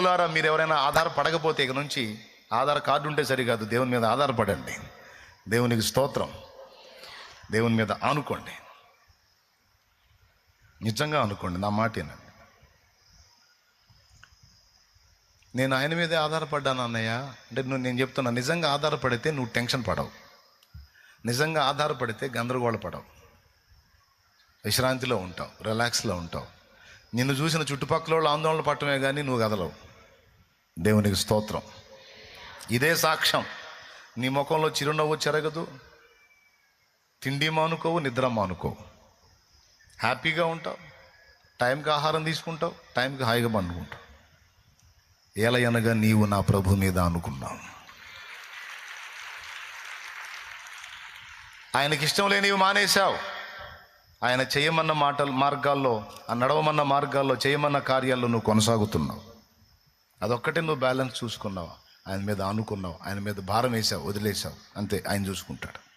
పిల్లారా మీరు ఎవరైనా ఆధారపడకపోతే ఇక నుంచి ఆధార్ కార్డు ఉంటే సరికాదు. దేవుని మీద ఆధారపడండి. దేవునికి స్తోత్రం. దేవుని మీద ఆనుకోండి. నిజంగా అనుకోండి నా మాట ఏనండి నేను ఆయన మీదే ఆధారపడ్డాను అన్నయ్య. అంటే నువ్వు నేను చెప్తున్నా నిజంగా ఆధారపడితే నువ్వు టెన్షన్ పడవు. నిజంగా ఆధారపడితే గందరగోళ పడవు. విశ్రాంతిలో ఉంటావు. రిలాక్స్లో ఉంటావు. నిన్ను చూసిన చుట్టుపక్కల వాళ్ళు ఆందోళన పట్టమే కానీ నువ్వు కదలవు. దేవునికి స్తోత్రం. ఇదే సాక్ష్యం. నీ ముఖంలో చిరునవ్వు చెరగదు. తిండి మానుకోవు నిద్ర మానుకోవు. హ్యాపీగా ఉంటావు. టైంకి ఆహారం తీసుకుంటావు టైంకి హాయిగా పండుకుంటావు. ఏలయనగా నీవు నా ప్రభు మీద అనుకున్నావు. ఆయనకి ఇష్టం లేనివి మానేశావు. ఆయన చేయమన్న మాటలు మార్గాల్లో ఆ నడవమన్న మార్గాల్లో చేయమన్న కార్యాల్లో నువ్వు కొనసాగుతున్నావు. అదొక్కటే నువ్వు బ్యాలెన్స్ చూసుకున్నావు? ఆయన మీద ఆనుకున్నావు? ఆయన మీద భారం వేసావు? వదిలేసావు? అంతే ఆయన చూసుకుంటాడు.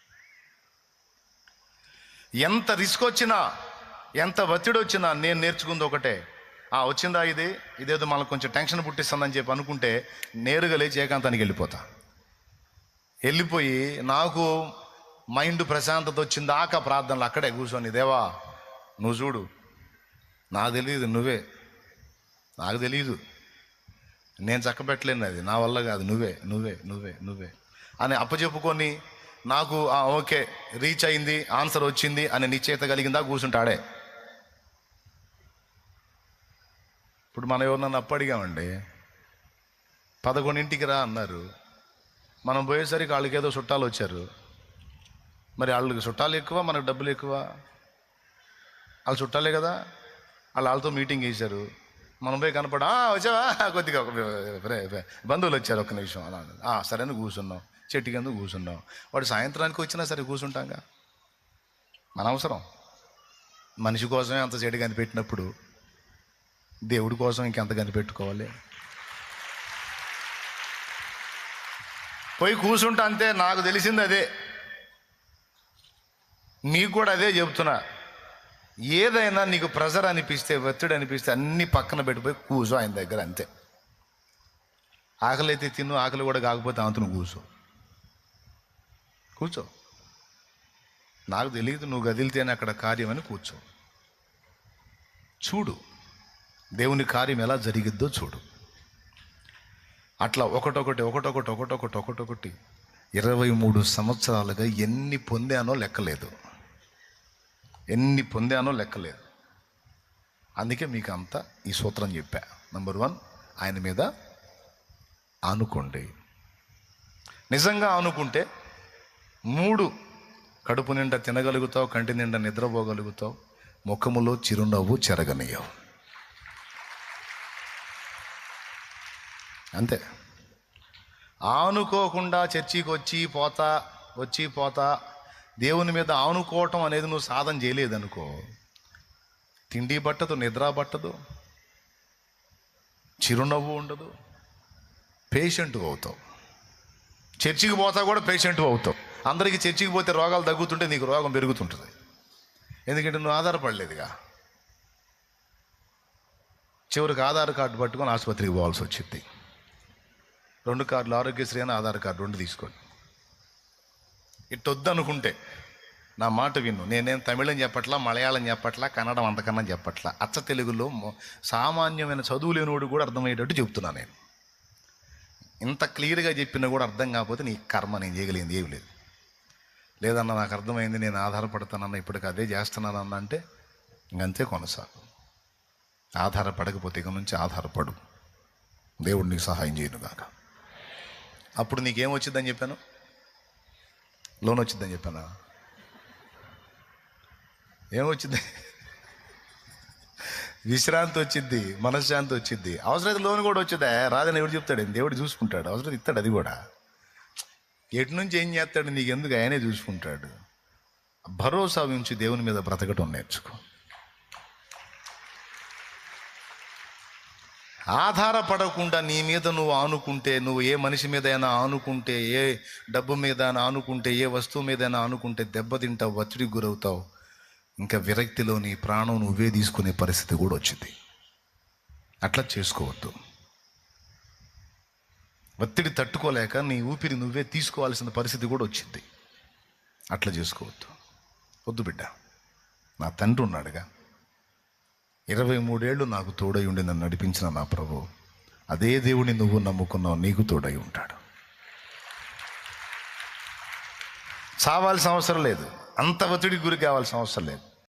ఎంత రిస్క్ వచ్చినా ఎంత ఒత్తిడి వచ్చినా నేను నేర్చుకుంది ఒకటే. ఆ వచ్చిందా ఇది? ఇదేదో మనకు కొంచెం టెన్షన్ పుట్టిస్తుందని చెప్పి అనుకుంటే నేరుగా లేచి ఏకాంతానికి వెళ్ళిపోతా. వెళ్ళిపోయి నాకు మైండ్ ప్రశాంతత వచ్చిందాక ప్రార్థనలు అక్కడే కూర్చొని దేవా నువ్వు చూడు. నాకు తెలియదు నువ్వే. నాకు తెలియదు. నేను చక్కబెట్టలేను అది. నా వల్ల కాదు. నువ్వే నువ్వే నువ్వే నువ్వే. అని అప్పచెప్పుకొని నాకు ఓకే రీచ్ అయింది ఆన్సర్ వచ్చింది అని నిశ్చయిత కలిగిందా కూర్చుంటాడే. ఇప్పుడు మనం ఎవరినన్నా అప్పడిగామండి పదకొండింటికి రా అన్నారు. మనం పోయేసరికి వాళ్ళకి ఏదో చుట్టాలు వచ్చారు. మరి వాళ్ళకి చుట్టాలు ఎక్కువ మనకు డబ్బులు ఎక్కువ. వాళ్ళు చుట్టాలే కదా. వాళ్ళు వాళ్ళతో మీటింగ్ వేశారు మనం పోయి కనపడా వచ్చావా? కొద్దిగా బంధువులు వచ్చారు ఒక్క నిమిషం అలా సరే అని కూర్చున్నాం చెట్టు కింద కూర్చున్నాం వాడు సాయంత్రానికి వచ్చినా సరే కూర్చుంటాంగా. మన అవసరం. మనిషి కోసమే అంత చెడు కనిపెట్టినప్పుడు దేవుడి కోసం ఇంకెంత కనిపెట్టుకోవాలి? పోయి కూర్చుంటా అంతే నాకు తెలిసింది అదే. నీకు కూడా అదే చెప్తున్నా. ఏదైనా నీకు ప్రెజర్ అనిపిస్తే ఒత్తిడి అనిపిస్తే అన్ని పక్కన పెట్టిపోయి కూర్చో ఆయన దగ్గర అంతే. ఆకలి అయితే తిను ఆకలి కూడా కాకపోతే అంతను కూర్చో. కూర్చో. నాకు తెలియదు నువ్వు కదిలితేనే అక్కడ కార్యమని కూర్చో. చూడు. దేవుని కార్యం ఎలా జరిగిద్దో చూడు. అట్లా ఒకటొకటి ఒకటొకటి ఒకటొకటి ఒకటొకటి ఇరవై మూడు సంవత్సరాలుగా ఎన్ని పొందానో లెక్కలేదు. ఎన్ని పొందానో లెక్కలేదు. అందుకే మీకు అంతా ఈ సూత్రం చెప్పా. నంబర్ వన్ ఆయన మీద ఆనుకోండి. నిజంగా ఆనుకుంటే మూడు కడుపు నిండా తినగలుగుతావు కంటి నిండా నిద్రపోగలుగుతావు ముఖములో చిరునవ్వు చెరగనీయవు. అంతే. ఆనుకోకుండా చర్చికి వచ్చి పోతా వచ్చి పోతా దేవుని మీద ఆనుకోవటం అనేది నువ్వు సాధన చేయలేదనుకో. తిండి పట్టదు నిద్ర పట్టదు చిరునవ్వు ఉండదు పేషెంట్ అవుతావు. చర్చికి పోతా కూడా పేషెంట్ అవుతావు. అందరికీ చర్చికి పోతే రోగాలు తగ్గుతుంటే నీకు రోగం పెరుగుతుంటుంది. ఎందుకంటే నువ్వు ఆధారపడలేదుగా. చివరికి ఆధార్ కార్డు పట్టుకొని ఆసుపత్రికి పోవాల్సి వచ్చింది. రెండు కార్డులు ఆరోగ్యశ్రీ అని ఆధార్ కార్డు రెండు తీసుకోండి. ఇట్టొద్దు అనుకుంటే నా మాట విను నేనేం తమిళం చెప్పట్లా మలయాళం చెప్పట్లా కన్నడం అంతకన్నా చెప్పట్లా. అచ్చ తెలుగులో సామాన్యమైన చదువు లేనివాడు కూడా అర్థమయ్యేటట్టు చెప్తున్నాను నేను. ఇంత క్లియర్గా చెప్పినా కూడా అర్థం కాకపోతే నీ కర్మ నేను చేయగలిగింది ఏమి లేదు. లేదన్న నాకు అర్థమైంది నేను ఆధారపడతానన్న ఇప్పటికి అదే చేస్తున్నానన్న అంటే ఇంకంతే కొనసాగు. ఆధారపడకపోతే ఇక నుంచి ఆధారపడు. దేవుడు నీకు సహాయం చేయను కాక అప్పుడు నీకేం వచ్చిందని చెప్పాను? లోన్ వచ్చిందని చెప్పానా? ఏమొచ్చింది? విశ్రాంతి వచ్చింది మనశ్శాంతి వచ్చింది. అవసరమైతే లోన్ కూడా వచ్చిందా? రాదని ఎవడు చెప్తాడు? దేవుడు చూసుకుంటాడు? అవసరం ఇస్తాడు అది కూడా. ఎటు నుంచి ఏం చేస్తాడు? నీకు ఎందుకు ఆయనే చూసుకుంటాడు. భరోసా ఉంచి దేవుని మీద బ్రతకటం నేర్చుకో. ఆధారపడకుండా నీ మీద నువ్వు ఆనుకుంటే నువ్వు ఏ మనిషి మీదైనా ఆనుకుంటే ఏ డబ్బు మీద ఆనుకుంటే ఏ వస్తువు మీదైనా ఆనుకుంటే దెబ్బతింటావు ఒత్తిడికి గురవుతావు. ఇంకా విరక్తిలో నీ ప్రాణం నువ్వే తీసుకునే పరిస్థితి కూడా వచ్చింది. అట్లా చేసుకోవద్దు. ఒత్తిడి తట్టుకోలేక నీ ఊపిరి నువ్వే తీసుకోవాల్సిన పరిస్థితి కూడా వచ్చింది. అట్లా చేసుకోవద్దు. వద్దు బిడ్డ. నా తండ్రి ఉన్నాడుగా. ఇరవై మూడేళ్ళు నాకు తోడై ఉండి నన్ను నడిపించిన నా ప్రభు అదే దేవుని నువ్వు నమ్ముకున్నావు నీకు తోడై ఉంటాడు. చావాల్సిన అవసరం లేదు. అంత ఒత్తిడికి గురి కావాల్సిన అవసరం లేదు.